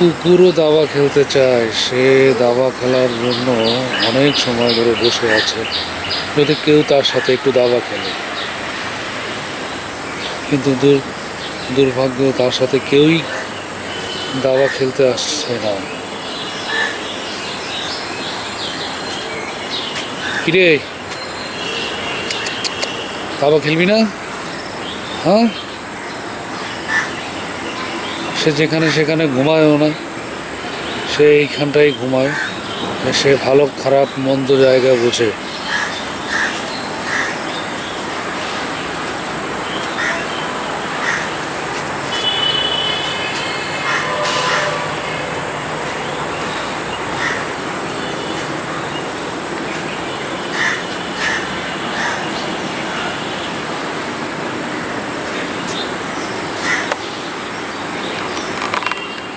কুকুরও দাবা খেলতে চায়। সে দাবা খেলার জন্য অনেক সময় ধরে বসে আছে। যদি কেউ তার সাথে একটু দাবা খেলে। কিন্তু দুর, দুর্ভাগ্য তার সাথে কেউই দাবা খেলতে আসছে না। কিরে? দাবা খেলবি না? হ্যাঁ? সে যেখানে সেখানে ঘুমায়ও না সে এইখানটাই ঘুমায় সে ভালো খারাপ মন্দ জায়গা বসে।